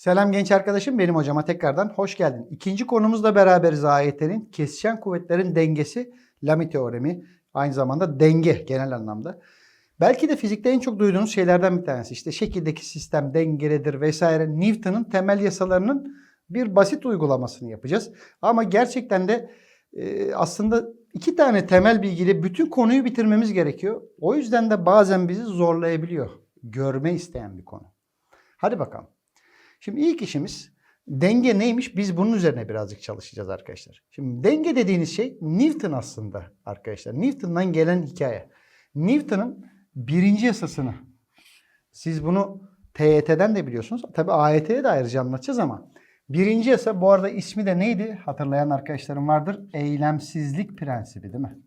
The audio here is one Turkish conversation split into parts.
Selam genç arkadaşım benim hocama tekrardan hoş geldin. İkinci konumuzla beraberiz AYT'nin kesişen kuvvetlerin dengesi Lami teoremi aynı zamanda denge genel anlamda. Belki de fizikte en çok duyduğunuz şeylerden bir tanesi işte şekildeki sistem dengelidir vesaire Newton'un temel yasalarının bir basit uygulamasını yapacağız. Ama gerçekten de e, aslında iki tane temel bilgiyle bütün konuyu bitirmemiz gerekiyor. O yüzden de bazen bizi zorlayabiliyor. Görme isteyen bir konu. Hadi bakalım. Şimdi ilk işimiz denge neymiş? Biz bunun üzerine birazcık çalışacağız arkadaşlar. Şimdi denge dediğiniz şey Newton aslında arkadaşlar. Newton'dan gelen hikaye. Newton'un birinci yasasını siz bunu TYT'den de biliyorsunuz. Tabii AYT'ye de ayrıca anlatacağız ama birinci yasa bu arada ismi de neydi? Hatırlayan arkadaşlarım vardır. Eylemsizlik prensibi değil mi?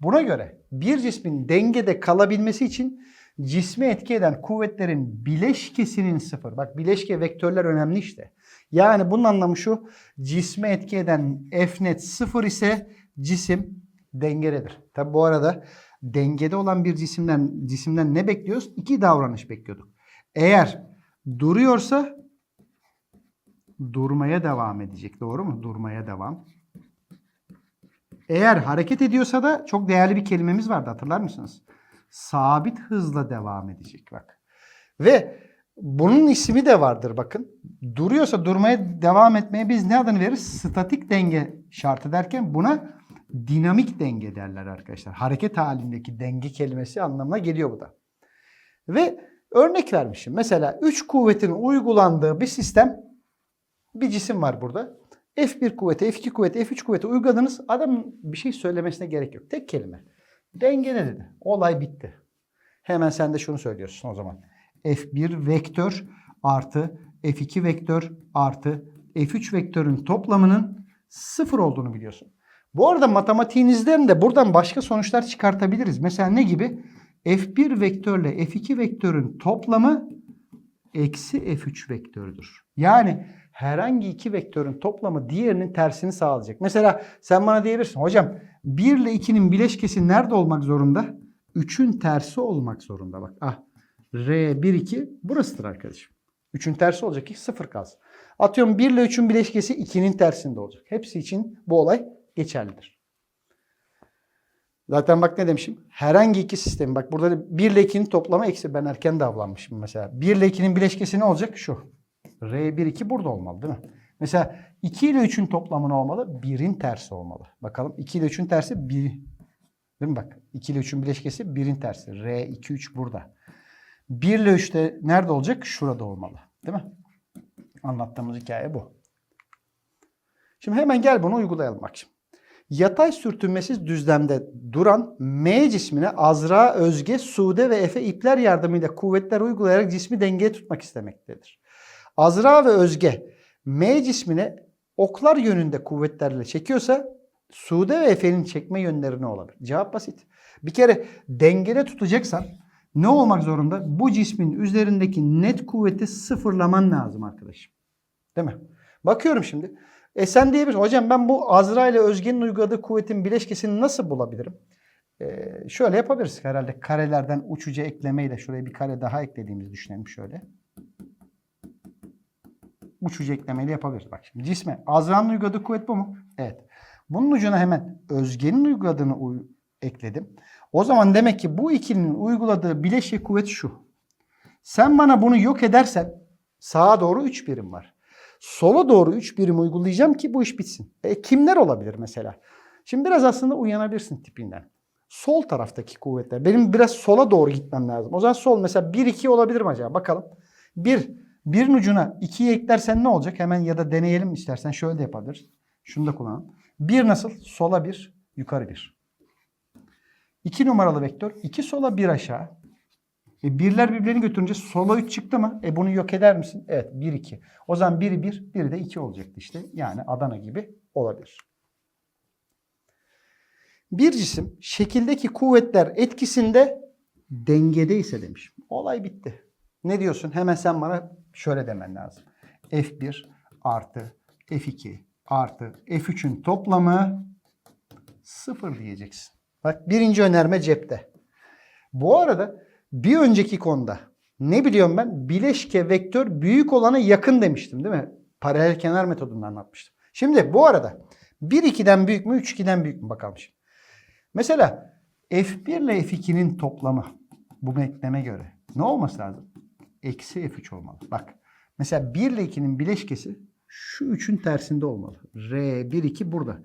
Buna göre bir cismin dengede kalabilmesi için cismi etki eden kuvvetlerin bileşkesinin sıfır. Bak bileşke vektörler önemli işte. Yani bunun anlamı şu. Cisme etki eden F net sıfır ise cisim dengededir. Tabi bu arada dengede olan bir cisimden cisimden ne bekliyoruz? İki davranış bekliyorduk. Eğer duruyorsa durmaya devam edecek. Doğru mu? Durmaya devam. Eğer hareket ediyorsa da çok değerli bir kelimemiz vardı hatırlar mısınız? Sabit hızla devam edecek bak. Ve bunun ismi de vardır bakın. Duruyorsa durmaya devam etmeye biz ne adını veririz? Statik denge şartı derken buna dinamik denge derler arkadaşlar. Hareket halindeki denge kelimesi anlamına geliyor bu da. Ve örnek vermişim. Mesela 3 kuvvetin uygulandığı bir sistem bir cisim var burada. F1 kuvveti, F2 kuvveti, F3 kuvveti uyguladınız. Adamın bir şey söylemesine gerek yok. Tek kelime. Dengede dedi. Olay bitti. Hemen sen de şunu söylüyorsun o zaman. F1 vektör artı F2 vektör artı F3 vektörün toplamının sıfır olduğunu biliyorsun. Bu arada matematiğinizden de buradan başka sonuçlar çıkartabiliriz. Mesela ne gibi? F1 vektörle F2 vektörün toplamı eksi F3 vektörüdür. Yani herhangi iki vektörün toplamı diğerinin tersini sağlayacak. Mesela sen bana diyebilirsin hocam 1 ile 2'nin bileşkesi nerede olmak zorunda? 3'ün tersi olmak zorunda bak. Ah R 1 2 burasıdır arkadaşım. 3'ün tersi olacak ki 0 kalsın. Atıyorum 1 ile 3'ün bileşkesi 2'nin tersinde olacak. Hepsi için bu olay geçerlidir. Zaten bak ne demişim? Herhangi iki sistemi. Bak burada 1 ile 2'nin toplamı eksi. Ben erken davranmışım mesela. 1 ile 2'nin bileşkesi ne olacak? Şu. R1 2 burada olmalı değil mi? Mesela 2 ile 3'ün toplamı ne olmalı? 1'in tersi olmalı. Bakalım 2 ile 3'ün tersi 1. Değil mi bak? 2 ile 3'ün bileşkesi 1'in tersi. R2 3 burada. 1 ile 3 de nerede olacak? Şurada olmalı. Değil mi? Anlattığımız hikaye bu. Şimdi hemen gel bunu uygulayalım bak şimdi. Yatay sürtünmesiz düzlemde duran M cismine Azra, Özge, Sude ve Efe ipler yardımıyla kuvvetler uygulayarak cismi dengeye tutmak istemektedir. Azra ve Özge M cismine oklar yönünde kuvvetlerle çekiyorsa Sude ve Efe'nin çekme yönleri ne olabilir? Cevap basit. Bir kere dengede tutacaksan ne olmak zorunda? Bu cismin üzerindeki net kuvveti sıfırlaman lazım arkadaşım. Değil mi? Bakıyorum şimdi. E sen diyebilirsin hocam ben bu Azra ile Özge'nin uyguladığı kuvvetin bileşkesini nasıl bulabilirim? Ee, şöyle yapabiliriz herhalde karelerden uçucu eklemeyle şuraya bir kare daha eklediğimizi düşünelim şöyle. Uçucu eklemeyle yapabiliriz. Bak şimdi cisme Azra'nın uyguladığı kuvvet bu mu? Evet. Bunun ucuna hemen Özge'nin uyguladığını uy- ekledim. O zaman demek ki bu ikilinin uyguladığı bileşik kuvvet şu. Sen bana bunu yok edersen sağa doğru 3 birim var. Sola doğru 3 birim uygulayacağım ki bu iş bitsin. E, kimler olabilir mesela? Şimdi biraz aslında uyanabilirsin tipinden. Sol taraftaki kuvvetler. Benim biraz sola doğru gitmem lazım. O zaman sol mesela 1-2 olabilir mi acaba? Bakalım. 1. Birin ucuna 2'yi eklersen ne olacak? Hemen ya da deneyelim istersen. Şöyle de yapabiliriz. Şunu da kullanalım. 1 nasıl? Sola 1, yukarı 1. 2 numaralı vektör. 2 sola 1 aşağı. E birler birbirlerini götürünce sola 3 çıktı mı? E bunu yok eder misin? Evet 1 2. O zaman biri 1, biri de 2 olacaktı işte. Yani Adana gibi olabilir. Bir cisim şekildeki kuvvetler etkisinde dengedeyse demiş. Olay bitti. Ne diyorsun? Hemen sen bana şöyle demen lazım. F1 artı F2 artı F3'ün toplamı 0 diyeceksin. Bak birinci önerme cepte. Bu arada bir önceki konuda Ne biliyorum ben? Bileşke vektör büyük olana yakın demiştim değil mi? Paralel kenar metodunda anlatmıştım. Şimdi bu arada 1 2'den büyük mü 3 2'den büyük mü bakalım şimdi. Mesela F1 ile F2'nin toplamı bu denkleme göre ne olması lazım? Eksi F3 olmalı. Bak mesela 1 ile 2'nin bileşkesi şu 3'ün tersinde olmalı. R 1 2 burada.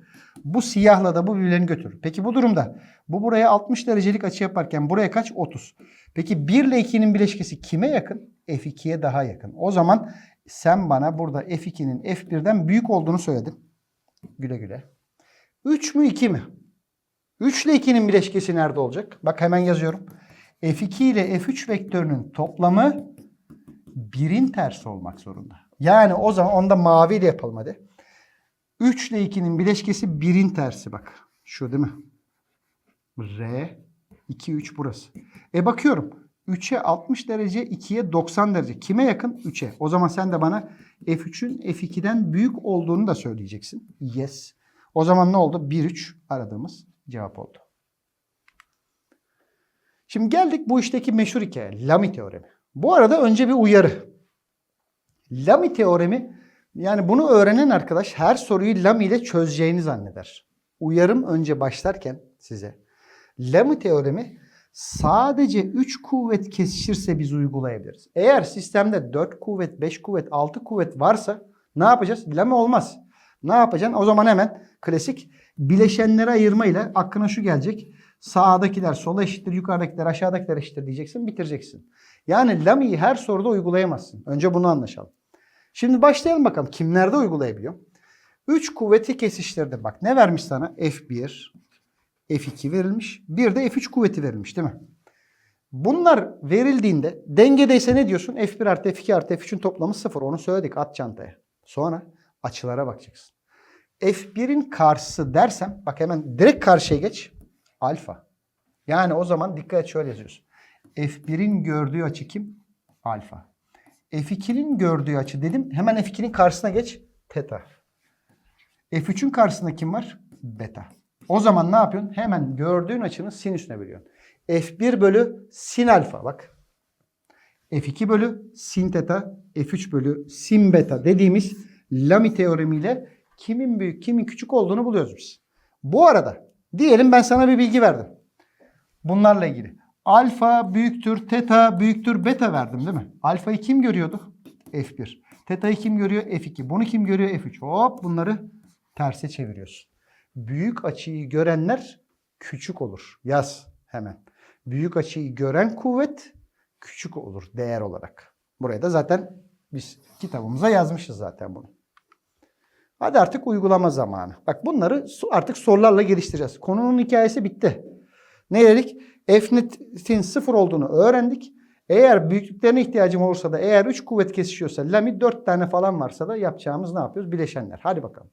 Bu siyahla da bu birbirlerini götürür. Peki bu durumda bu buraya 60 derecelik açı yaparken buraya kaç? 30. Peki 1 ile 2'nin bileşkesi kime yakın? F2'ye daha yakın. O zaman sen bana burada F2'nin F1'den büyük olduğunu söyledin. Güle güle. 3 mü 2 mi? 3 ile 2'nin bileşkesi nerede olacak? Bak hemen yazıyorum. F2 ile F3 vektörünün toplamı 1'in tersi olmak zorunda. Yani o zaman onu da maviyle yapalım hadi. 3 ile 2'nin bileşkesi 1'in tersi bak. Şu değil mi? R 2 3 burası. E bakıyorum. 3'e 60 derece, 2'ye 90 derece. Kime yakın? 3'e. O zaman sen de bana F3'ün F2'den büyük olduğunu da söyleyeceksin. Yes. O zaman ne oldu? 1 3 aradığımız cevap oldu. Şimdi geldik bu işteki meşhur hikaye. Lamy teoremi. Bu arada önce bir uyarı. Lamy teoremi yani bunu öğrenen arkadaş her soruyu Lamy ile çözeceğini zanneder. Uyarım önce başlarken size. Lamy teoremi sadece 3 kuvvet kesişirse biz uygulayabiliriz. Eğer sistemde 4 kuvvet, 5 kuvvet, 6 kuvvet varsa ne yapacağız? Lamy olmaz. Ne yapacaksın? O zaman hemen klasik bileşenleri ayırmayla aklına şu gelecek. Sağdakiler sola eşittir, yukarıdakiler aşağıdakiler eşittir diyeceksin, bitireceksin. Yani Lamy'yi her soruda uygulayamazsın. Önce bunu anlaşalım. Şimdi başlayalım bakalım kimlerde uygulayabiliyor? 3 kuvveti kesiştirdim. Bak ne vermiş sana? F1, F2 verilmiş. Bir de F3 kuvveti verilmiş değil mi? Bunlar verildiğinde dengedeyse ne diyorsun? F1 artı F2 artı F3'ün toplamı 0. Onu söyledik at çantaya. Sonra açılara bakacaksın. F1'in karşısı dersem bak hemen direkt karşıya geç. Alfa. Yani o zaman dikkat et şöyle yazıyorsun. F1'in gördüğü açı kim? Alfa. F2'nin gördüğü açı dedim. Hemen F2'nin karşısına geç. Teta. F3'ün karşısında kim var? Beta. O zaman ne yapıyorsun? Hemen gördüğün açının sinüsüne bölüyorsun. F1 bölü sin alfa bak. F2 bölü sin teta, F3 bölü sin beta dediğimiz Lamy teoremiyle kimin büyük kimin küçük olduğunu buluyoruz biz. Bu arada diyelim ben sana bir bilgi verdim. Bunlarla ilgili. Alfa büyüktür, teta büyüktür, beta verdim değil mi? Alfayı kim görüyordu? F1. Teta'yı kim görüyor? F2. Bunu kim görüyor? F3. Hop bunları terse çeviriyorsun. Büyük açıyı görenler küçük olur. Yaz hemen. Büyük açıyı gören kuvvet küçük olur değer olarak. Buraya da zaten biz kitabımıza yazmışız zaten bunu. Hadi artık uygulama zamanı. Bak bunları artık sorularla geliştireceğiz. Konunun hikayesi bitti. Ne dedik? F'nin sıfır olduğunu öğrendik. Eğer büyüklüklerine ihtiyacım olursa da eğer 3 kuvvet kesişiyorsa Lami 4 tane falan varsa da yapacağımız ne yapıyoruz? Bileşenler. Hadi bakalım.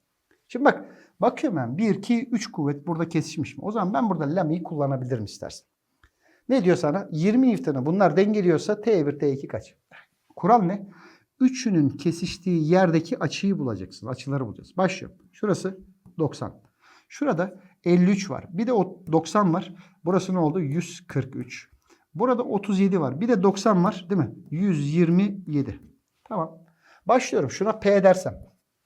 Şimdi bak bakıyorum ben 1, 2, 3 kuvvet burada kesişmiş mi? O zaman ben burada Lami'yi kullanabilirim istersen. Ne diyor sana? 20 Newton'u bunlar dengeliyorsa T1, T2 kaç? Kural ne? Üçünün kesiştiği yerdeki açıyı bulacaksın. Açıları bulacağız. Başlıyorum. Şurası 90. Şurada 53 var. Bir de o 90 var. Burası ne oldu? 143. Burada 37 var. Bir de 90 var değil mi? 127. Tamam. Başlıyorum. Şuna P dersem.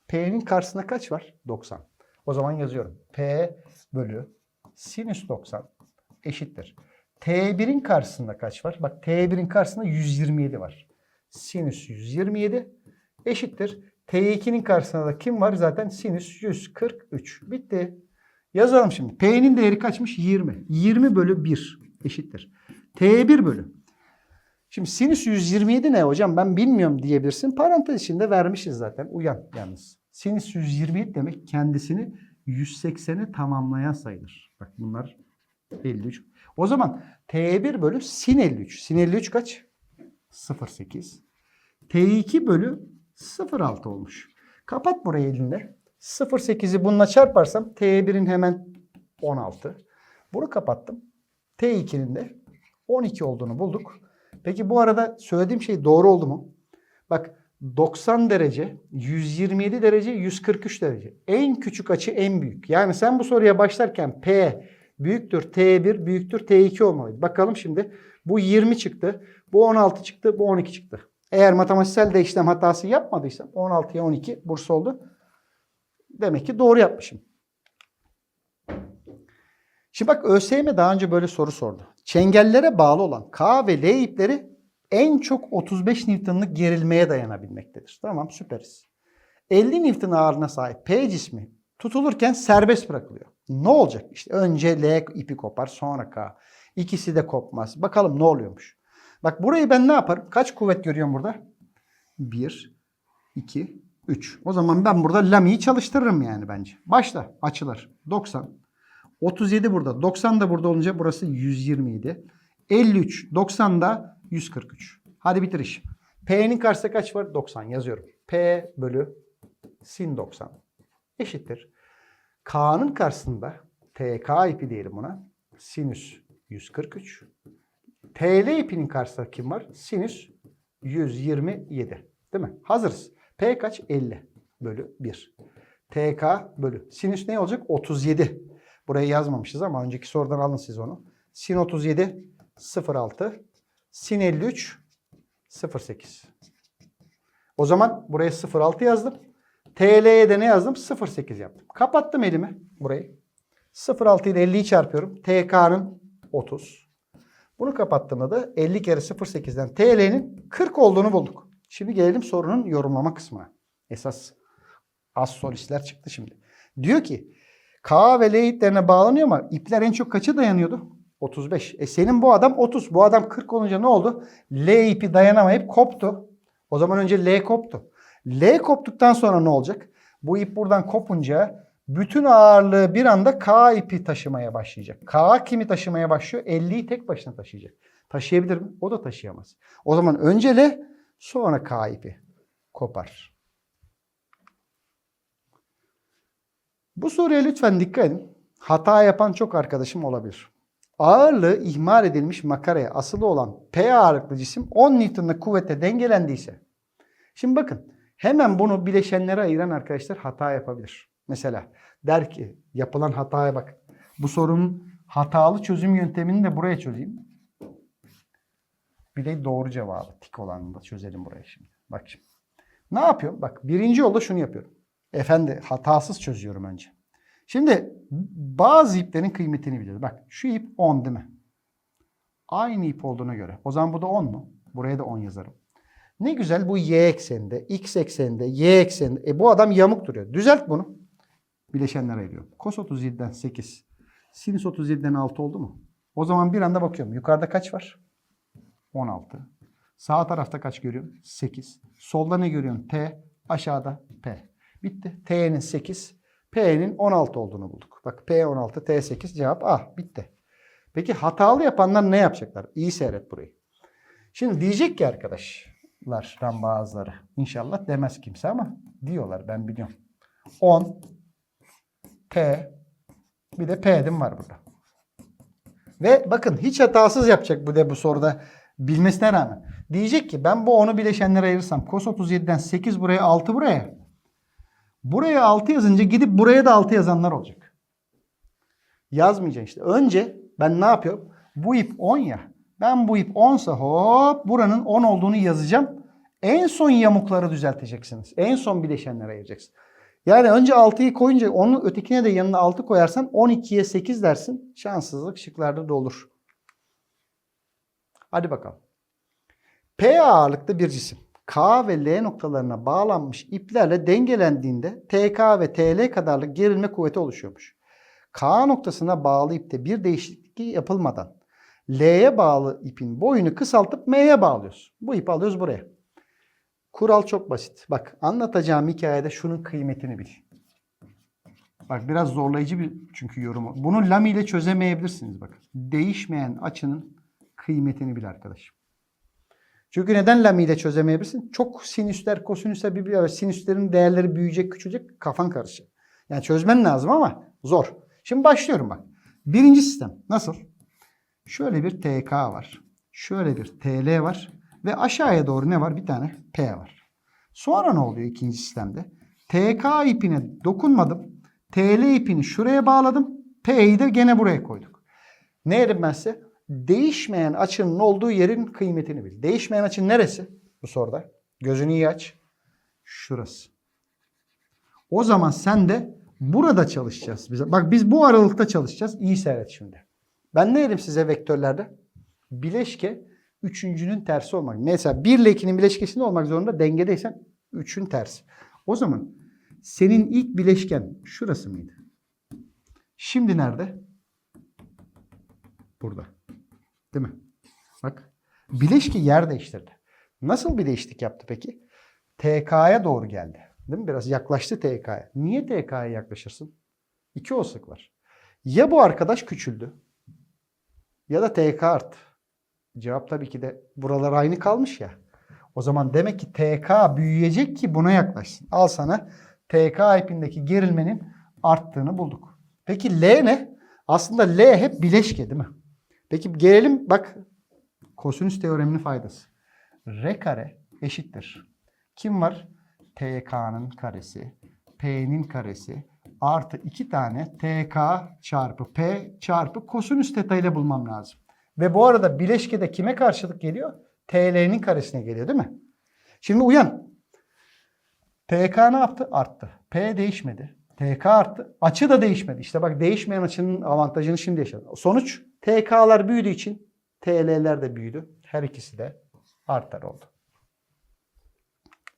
P'nin karşısında kaç var? 90. O zaman yazıyorum. P bölü sinüs 90 eşittir. T1'in karşısında kaç var? Bak T1'in karşısında 127 var. Sinüs 127 eşittir. T2'nin karşısında da kim var? Zaten sinüs 143. Bitti. Yazalım şimdi. P'nin değeri kaçmış? 20. 20 bölü 1 eşittir. T1 bölü. Şimdi sinüs 127 ne hocam ben bilmiyorum diyebilirsin. Parantez içinde vermişiz zaten. Uyan yalnız. Sinüs 127 demek kendisini 180'e tamamlayan sayıdır. Bak bunlar 53. O zaman T1 bölü sin 53. Sin 53 kaç? 0.8. T2 bölü 0.6 olmuş. Kapat burayı elinde. 0.8'i bununla çarparsam T1'in hemen 16. Bunu kapattım. T2'nin de 12 olduğunu bulduk. Peki bu arada söylediğim şey doğru oldu mu? Bak 90 derece, 127 derece, 143 derece. En küçük açı en büyük. Yani sen bu soruya başlarken P büyüktür T1 büyüktür T2 olmalıydı. Bakalım şimdi. Bu 20 çıktı. Bu 16 çıktı. Bu 12 çıktı. Eğer matematiksel de işlem hatası yapmadıysam 16'ya 12 burs oldu. Demek ki doğru yapmışım. Şimdi bak ÖSYM daha önce böyle soru sordu. Çengellere bağlı olan K ve L ipleri en çok 35 Newton'lık gerilmeye dayanabilmektedir. Tamam süperiz. 50 Newton ağırlığına sahip P cismi tutulurken serbest bırakılıyor. Ne olacak? İşte önce L ipi kopar sonra K. İkisi de kopmaz. Bakalım ne oluyormuş. Bak burayı ben ne yaparım? Kaç kuvvet görüyorum burada? 1, 2, 3. O zaman ben burada lamiyi çalıştırırım yani bence. Başla açılır. 90. 37 burada. 90 da burada olunca burası 127. 53. 90 da 143. Hadi bitir iş. P'nin karşısında kaç var? 90 yazıyorum. P bölü sin 90 eşittir. K'nın karşısında TK ipi diyelim buna. Sinüs 143. TL ipinin karşısında kim var? Sinüs 127. Değil mi? Hazırız. P kaç? 50 bölü 1. TK bölü. Sinüs ne olacak? 37. Burayı yazmamışız ama önceki sorudan alın siz onu. Sin 37 0.6. Sin 53 0.8. O zaman buraya 0.6 yazdım. TL'ye de ne yazdım? 0.8 yaptım. Kapattım elimi burayı. 0.6 ile 50'yi çarpıyorum. TK'nın 30. Bunu kapattığımda da 50 kere 0.8'den TL'nin 40 olduğunu bulduk. Şimdi gelelim sorunun yorumlama kısmına. Esas az solistler çıktı şimdi. Diyor ki K ve L iplerine bağlanıyor ama ipler en çok kaça dayanıyordu? 35. E senin bu adam 30. Bu adam 40 olunca ne oldu? L ipi dayanamayıp koptu. O zaman önce L koptu. L koptuktan sonra ne olacak? Bu ip buradan kopunca bütün ağırlığı bir anda K ipi taşımaya başlayacak. K kimi taşımaya başlıyor? 50'yi tek başına taşıyacak. Taşıyabilir mi? O da taşıyamaz. O zaman önce L sonra K ipi kopar. Bu soruya lütfen dikkat edin. Hata yapan çok arkadaşım olabilir. Ağırlığı ihmal edilmiş makaraya asılı olan P ağırlıklı cisim 10 Newton'lık kuvvete dengelendiyse. Şimdi bakın hemen bunu bileşenlere ayıran arkadaşlar hata yapabilir. Mesela der ki yapılan hataya bak. Bu sorunun hatalı çözüm yöntemini de buraya çözeyim. Bir de doğru cevabı tik olanını da çözelim buraya şimdi. Bak şimdi. Ne yapıyorum? Bak birinci yolda şunu yapıyorum. Efendi hatasız çözüyorum önce. Şimdi bazı iplerin kıymetini biliyoruz. Bak şu ip 10 değil mi? Aynı ip olduğuna göre. O zaman bu da 10 mu? Buraya da 10 yazarım. Ne güzel bu y ekseninde, x ekseninde, y ekseninde. E bu adam yamuk duruyor. Düzelt bunu. Bileşenler ayırıyorum. Kos 37'den 8. Sinüs 37'den 6 oldu mu? O zaman bir anda bakıyorum. Yukarıda kaç var? 16. Sağ tarafta kaç görüyorum? 8. Solda ne görüyorum? T. Aşağıda P. Bitti. T'nin 8. P'nin 16 olduğunu bulduk. Bak P 16, T 8 cevap A. Bitti. Peki hatalı yapanlar ne yapacaklar? İyi seyret burayı. Şimdi diyecek ki arkadaşlardan bazıları. İnşallah demez kimse ama diyorlar ben biliyorum. 10 T bir de P'dim var burada. Ve bakın hiç hatasız yapacak bu de bu soruda bilmesine rağmen. Diyecek ki ben bu 10'u bileşenlere ayırırsam cos 37'den 8 buraya 6 buraya. Buraya 6 yazınca gidip buraya da 6 yazanlar olacak. Yazmayacaksın işte. Önce ben ne yapıyorum? Bu ip 10 ya. Ben bu ip 10 sa hop buranın 10 olduğunu yazacağım. En son yamukları düzelteceksiniz. En son bileşenlere ayıracaksın. Yani önce 6'yı koyunca onun ötekine de yanına 6 koyarsan 12'ye 8 dersin. Şanssızlık şıklarda da olur. Hadi bakalım. P ağırlıklı bir cisim. K ve L noktalarına bağlanmış iplerle dengelendiğinde TK ve TL kadarlık gerilme kuvveti oluşuyormuş. K noktasına bağlı ipte bir değişiklik yapılmadan L'ye bağlı ipin boyunu kısaltıp M'ye bağlıyoruz. Bu ipi alıyoruz buraya. Kural çok basit. Bak anlatacağım hikayede şunun kıymetini bil. Bak biraz zorlayıcı bir çünkü yorumu. Bunu lam ile çözemeyebilirsiniz bak. Değişmeyen açının kıymetini bil arkadaşım. Çünkü neden lam ile çözemeyebilirsin? Çok sinüsler, kosinüsler birbirine sinüslerin değerleri büyüyecek, küçülecek, kafan karışacak. Yani çözmen lazım ama zor. Şimdi başlıyorum bak. Birinci sistem nasıl? Şöyle bir TK var. Şöyle bir TL var. Ve aşağıya doğru ne var? Bir tane P var. Sonra ne oluyor ikinci sistemde? TK ipine dokunmadım. TL ipini şuraya bağladım. P'yi de gene buraya koyduk. Ne size? Değişmeyen açının olduğu yerin kıymetini bil. Değişmeyen açı neresi? Bu soruda. Gözünü iyi aç. Şurası. O zaman sen de burada çalışacağız. Bak biz bu aralıkta çalışacağız. İyi seyret şimdi. Ben ne dedim size vektörlerde? Bileşke üçüncünün tersi olmak. Mesela 1 ile 2'nin bileşkesinde olmak zorunda dengedeysen 3'ün tersi. O zaman senin ilk bileşken şurası mıydı? Şimdi nerede? Burada. Değil mi? Bak. Bileşki yer değiştirdi. Nasıl bir değişiklik yaptı peki? TK'ya doğru geldi. Değil mi? Biraz yaklaştı TK'ya. Niye TK'ya yaklaşırsın? İki olasılık var. Ya bu arkadaş küçüldü ya da TK arttı. Cevap tabii ki de buralar aynı kalmış ya. O zaman demek ki TK büyüyecek ki buna yaklaşsın. Al sana TK ipindeki gerilmenin arttığını bulduk. Peki L ne? Aslında L hep bileşke değil mi? Peki gelelim bak kosinüs teoreminin faydası. R kare eşittir. Kim var? TK'nın karesi, P'nin karesi artı iki tane TK çarpı P çarpı kosinüs teta ile bulmam lazım. Ve bu arada bileşkede kime karşılık geliyor? TL'nin karesine geliyor değil mi? Şimdi uyan. TK ne yaptı? Arttı. P değişmedi. TK arttı. Açı da değişmedi. İşte bak değişmeyen açının avantajını şimdi yaşadı. Sonuç TK'lar büyüdüğü için TL'ler de büyüdü. Her ikisi de artar oldu.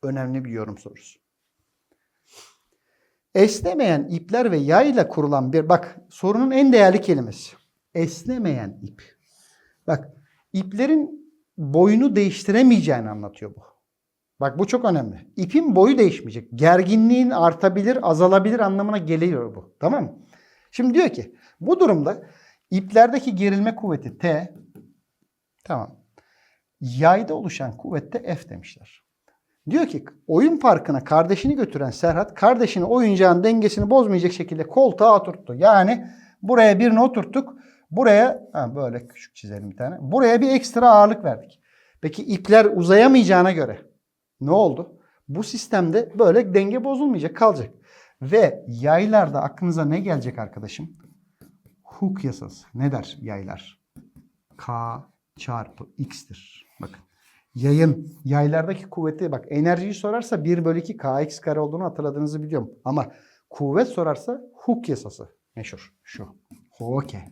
Önemli bir yorum sorusu. Esnemeyen ipler ve yayla kurulan bir bak sorunun en değerli kelimesi. Esnemeyen ip. Bak iplerin boyunu değiştiremeyeceğini anlatıyor bu. Bak bu çok önemli. İpin boyu değişmeyecek. Gerginliğin artabilir, azalabilir anlamına geliyor bu. Tamam mı? Şimdi diyor ki bu durumda iplerdeki gerilme kuvveti T tamam. Yayda oluşan kuvvet de F demişler. Diyor ki oyun parkına kardeşini götüren Serhat kardeşini oyuncağın dengesini bozmayacak şekilde koltuğa oturttu. Yani buraya birini oturttuk. Buraya ha böyle küçük çizelim bir tane. Buraya bir ekstra ağırlık verdik. Peki ipler uzayamayacağına göre ne oldu? Bu sistemde böyle denge bozulmayacak kalacak. Ve yaylarda aklınıza ne gelecek arkadaşım? Hook yasası. Ne der yaylar? K çarpı X'tir. Bakın. Yayın, yaylardaki kuvveti bak enerjiyi sorarsa 1 bölü 2 kx kare olduğunu hatırladığınızı biliyorum. Ama kuvvet sorarsa Hooke yasası meşhur şu. Hooke.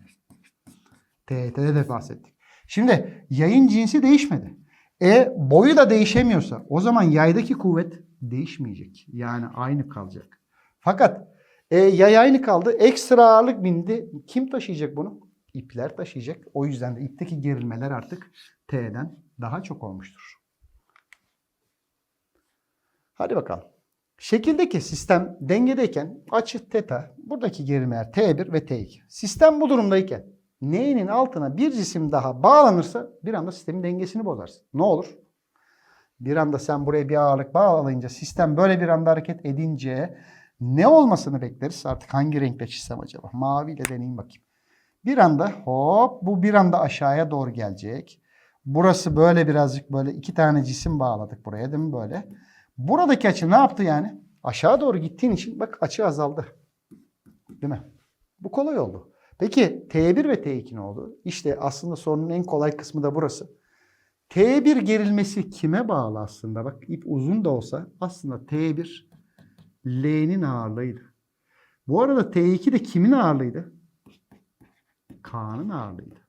TET'de de bahsettik. Şimdi yayın cinsi değişmedi. E boyu da değişemiyorsa o zaman yaydaki kuvvet değişmeyecek. Yani aynı kalacak. Fakat e, yay aynı kaldı. Ekstra ağırlık bindi. Kim taşıyacak bunu? İpler taşıyacak. O yüzden de ipteki gerilmeler artık T'den daha çok olmuştur. Hadi bakalım. Şekildeki sistem dengedeyken açı teta, buradaki gerilmeler T1 ve T2. Sistem bu durumdayken N'nin altına bir cisim daha bağlanırsa bir anda sistemin dengesini bozarsın. Ne olur? Bir anda sen buraya bir ağırlık bağlayınca sistem böyle bir anda hareket edince ne olmasını bekleriz? Artık hangi renkle çizsem acaba? Maviyle deneyeyim bakayım. Bir anda hop bu bir anda aşağıya doğru gelecek. Burası böyle birazcık böyle iki tane cisim bağladık buraya değil mi böyle? Buradaki açı ne yaptı yani? Aşağı doğru gittiğin için bak açı azaldı. Değil mi? Bu kolay oldu. Peki T1 ve T2 ne oldu? İşte aslında sorunun en kolay kısmı da burası. T1 gerilmesi kime bağlı aslında? Bak ip uzun da olsa aslında T1 L'nin ağırlığıydı. Bu arada T2 de kimin ağırlığıydı? K'nın ağırlığıydı.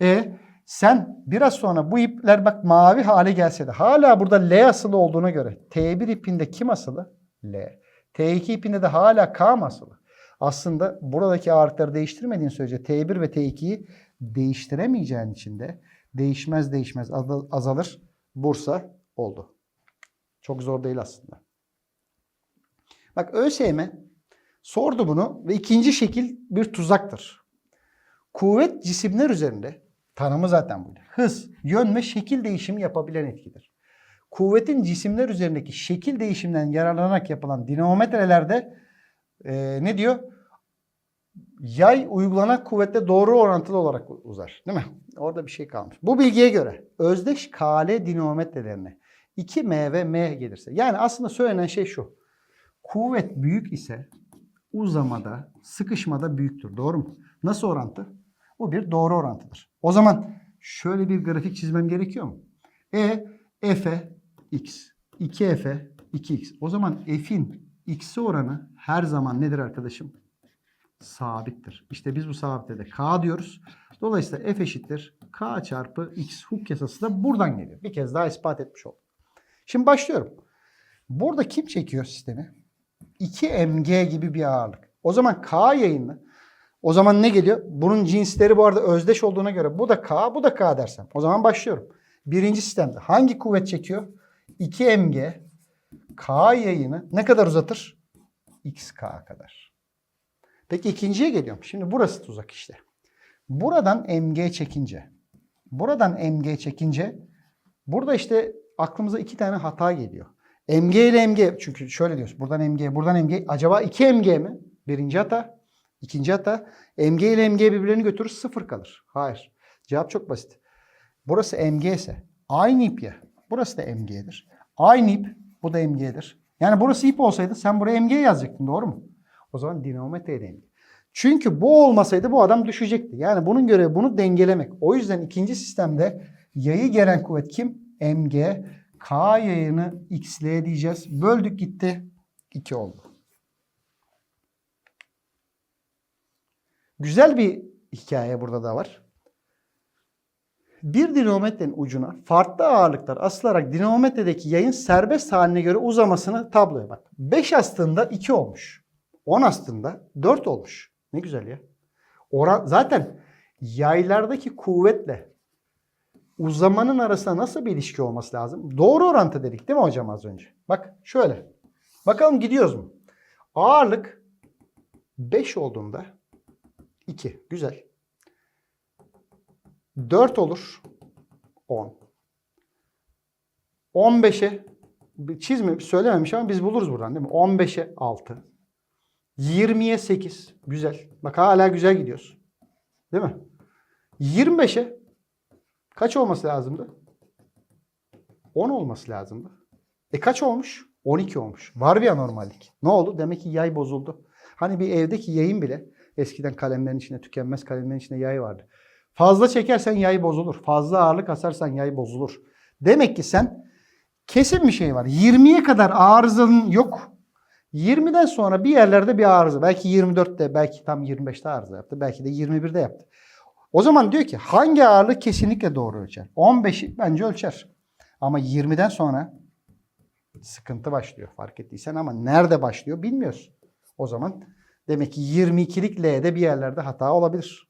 E sen biraz sonra bu ipler bak mavi hale gelse de hala burada L asılı olduğuna göre T1 ipinde kim asılı? L. T2 ipinde de hala K asılı? Aslında buradaki ağırlıkları değiştirmediğin sürece T1 ve T2'yi değiştiremeyeceğin için de değişmez değişmez azalır. Bursa oldu. Çok zor değil aslında. Bak ÖSYM sordu bunu ve ikinci şekil bir tuzaktır. Kuvvet cisimler üzerinde tanımı zaten buydu. Hız, yön ve şekil değişimi yapabilen etkidir. Kuvvetin cisimler üzerindeki şekil değişiminden yararlanarak yapılan dinamometrelerde e, ne diyor? Yay uygulanan kuvvetle doğru orantılı olarak uzar. Değil mi? Orada bir şey kalmış. Bu bilgiye göre özdeş KL dinamometrelerine 2M ve M gelirse. Yani aslında söylenen şey şu. Kuvvet büyük ise uzamada, sıkışmada büyüktür. Doğru mu? Nasıl orantı? Bu bir doğru orantıdır. O zaman şöyle bir grafik çizmem gerekiyor mu? E, F'e x. 2F'e 2x. O zaman F'in x'e oranı her zaman nedir arkadaşım? Sabittir. İşte biz bu sabitte de k diyoruz. Dolayısıyla f eşittir k çarpı x huk yasası da buradan geliyor. Bir kez daha ispat etmiş oldum. Şimdi başlıyorum. Burada kim çekiyor sistemi? 2 mg gibi bir ağırlık. O zaman k yayını. O zaman ne geliyor? Bunun cinsleri bu arada özdeş olduğuna göre bu da k, bu da k dersem. O zaman başlıyorum. Birinci sistemde hangi kuvvet çekiyor? 2 mg k yayını ne kadar uzatır? xk kadar. Peki ikinciye geliyorum. Şimdi burası tuzak işte. Buradan mg çekince, buradan mg çekince burada işte aklımıza iki tane hata geliyor. mg ile mg çünkü şöyle diyoruz. Buradan mg, buradan mg. Acaba 2 mg mi? Birinci hata. İkinci hata. mg ile mg birbirlerini götürür sıfır kalır. Hayır. Cevap çok basit. Burası mg ise aynı ip ya. Burası da mg'dir. Aynı ip bu da mg'dir. Yani burası ip olsaydı sen buraya mg yazacaktın doğru mu? O zaman dinamometre mg. Çünkü bu olmasaydı bu adam düşecekti. Yani bunun görevi bunu dengelemek. O yüzden ikinci sistemde yayı gelen kuvvet kim? mg. K yayını xl diyeceğiz. Böldük gitti. 2 oldu. Güzel bir hikaye burada da var. Bir dinamometrenin ucuna farklı ağırlıklar asılarak dinamometredeki yayın serbest haline göre uzamasını tabloya bak. 5 astığında 2 olmuş. 10 astığında 4 olmuş. Ne güzel ya. Oran, zaten yaylardaki kuvvetle uzamanın arasında nasıl bir ilişki olması lazım? Doğru orantı dedik değil mi hocam az önce? Bak şöyle. Bakalım gidiyoruz mu? Ağırlık 5 olduğunda 2. Güzel. 4 olur. 10. 15'e bir çizme söylememiş ama biz buluruz buradan değil mi? 15'e 6. 20'ye 8. Güzel. Bak hala güzel gidiyoruz. Değil mi? 25'e kaç olması lazımdı? 10 olması lazımdı. E kaç olmuş? 12 olmuş. Var bir anormallik. Ne oldu? Demek ki yay bozuldu. Hani bir evdeki yayın bile eskiden kalemlerin içinde tükenmez kalemlerin içinde yay vardı. Fazla çekersen yay bozulur. Fazla ağırlık asarsan yay bozulur. Demek ki sen kesin bir şey var. 20'ye kadar arızanın yok. 20'den sonra bir yerlerde bir arıza. Belki 24'te, belki tam 25'te arıza yaptı. Belki de 21'de yaptı. O zaman diyor ki hangi ağırlık kesinlikle doğru ölçer? 15'i bence ölçer. Ama 20'den sonra sıkıntı başlıyor fark ettiysen ama nerede başlıyor bilmiyoruz. O zaman demek ki 22'lik L'de bir yerlerde hata olabilir.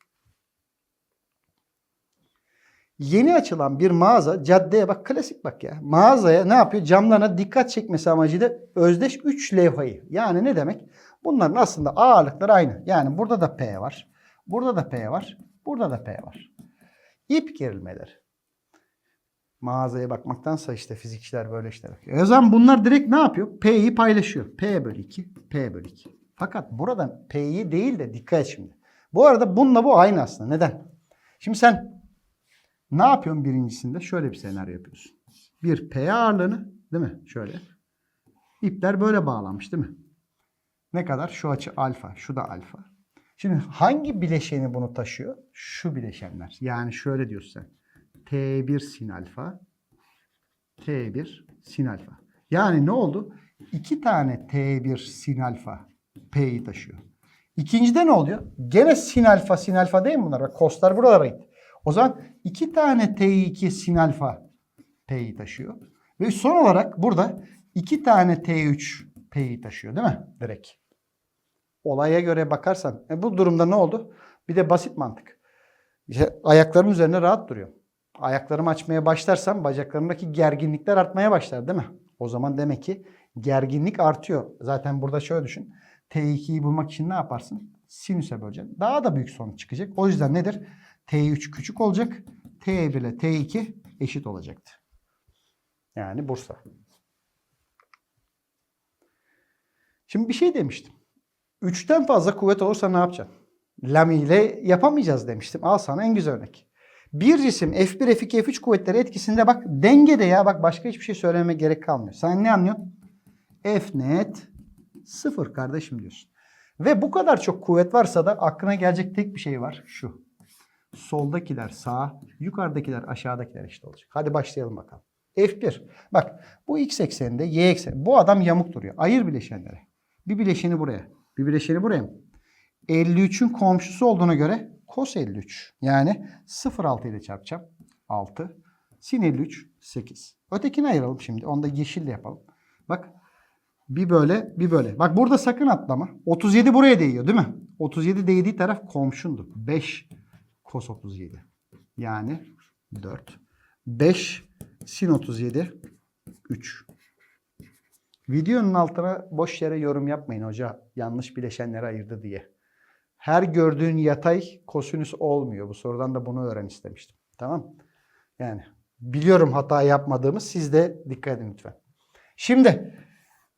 Yeni açılan bir mağaza caddeye bak klasik bak ya. Mağazaya ne yapıyor? Camlarına dikkat çekmesi amacıyla özdeş 3 levhayı. Yani ne demek? Bunların aslında ağırlıkları aynı. Yani burada da P var. Burada da P var. Burada da P var. İp gerilmeleri. Mağazaya bakmaktansa işte fizikçiler böyle işler yapıyor. O zaman bunlar direkt ne yapıyor? P'yi paylaşıyor. P bölü 2, P bölü 2. Fakat buradan P'yi değil de dikkat et şimdi. Bu arada bununla bu aynı aslında. Neden? Şimdi sen ne yapıyorsun birincisinde? Şöyle bir senaryo yapıyorsun. Bir P ağırlığını değil mi? Şöyle. İpler böyle bağlanmış değil mi? Ne kadar? Şu açı alfa, şu da alfa. Şimdi hangi bileşeni bunu taşıyor? Şu bileşenler. Yani şöyle diyorsun sen. T1 sin alfa, T1 sin alfa. Yani ne oldu? İki tane T1 sin alfa P'yi taşıyor. İkincide ne oluyor? Gene sin alfa sin alfa değil mi bunlar? Bak koslar buralara gitti. O zaman iki tane T2 sin alfa P'yi taşıyor. Ve son olarak burada iki tane T3 P'yi taşıyor değil mi? Direkt. Olaya göre bakarsan. E bu durumda ne oldu? Bir de basit mantık. İşte ayaklarım üzerine rahat duruyor. Ayaklarımı açmaya başlarsam bacaklarımdaki gerginlikler artmaya başlar değil mi? O zaman demek ki gerginlik artıyor. Zaten burada şöyle düşün. T2'yi bulmak için ne yaparsın? Sinüse böleceksin. Daha da büyük sonuç çıkacak. O yüzden nedir? T3 küçük olacak. T1 ile T2 eşit olacaktı. Yani Bursa. Şimdi bir şey demiştim. Üçten fazla kuvvet olursa ne yapacaksın? Lami ile yapamayacağız demiştim. Al sana en güzel örnek. Bir cisim F1, F2, F3 kuvvetleri etkisinde bak dengede ya bak başka hiçbir şey söylememe gerek kalmıyor. Sen ne anlıyorsun? F net sıfır kardeşim diyorsun. Ve bu kadar çok kuvvet varsa da aklına gelecek tek bir şey var. Şu. Soldakiler sağ, yukarıdakiler aşağıdakiler eşit olacak. Hadi başlayalım bakalım. F1. Bak bu x ekseninde y ekseni. Bu adam yamuk duruyor. Ayır bileşenleri. Bir bileşeni buraya. Bir bileşeni buraya mı? 53'ün komşusu olduğuna göre cos 53. Yani 0,6 ile çarpacağım. 6. Sin 53 8. Ötekini ayıralım şimdi. Onu da yeşille yapalım. Bak bir böyle bir böyle. Bak burada sakın atlama. 37 buraya değiyor değil mi? 37 değdiği taraf komşundu. 5 cos 37. Yani 4. 5 sin 37 3. Videonun altına boş yere yorum yapmayın hoca. Yanlış bileşenleri ayırdı diye. Her gördüğün yatay kosinüs olmuyor. Bu sorudan da bunu öğren istemiştim. Tamam Yani biliyorum hata yapmadığımız. Siz de dikkat edin lütfen. Şimdi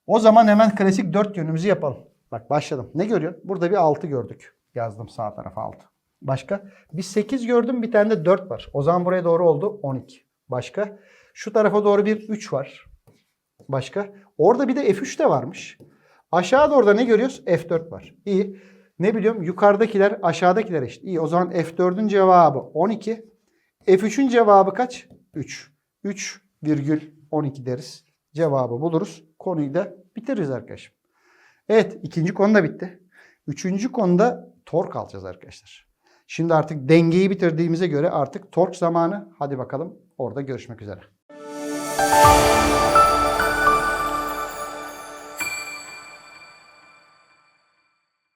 o zaman hemen klasik dört yönümüzü yapalım. Bak başladım. Ne görüyorsun? Burada bir 6 gördük. Yazdım sağ tarafa 6. Başka? Bir 8 gördüm bir tane de 4 var. O zaman buraya doğru oldu 12. Başka? Şu tarafa doğru bir 3 var. Başka? Orada bir de F3 de varmış. Aşağı doğru da ne görüyoruz? F4 var. İyi. Ne biliyorum? Yukarıdakiler aşağıdakiler eşit. İyi o zaman F4'ün cevabı 12. F3'ün cevabı kaç? 3. 3 virgül 12 deriz. Cevabı buluruz. Konuyu da bitiririz arkadaşım. Evet ikinci konu da bitti. Üçüncü konuda tork alacağız arkadaşlar. Şimdi artık dengeyi bitirdiğimize göre artık tork zamanı. Hadi bakalım orada görüşmek üzere.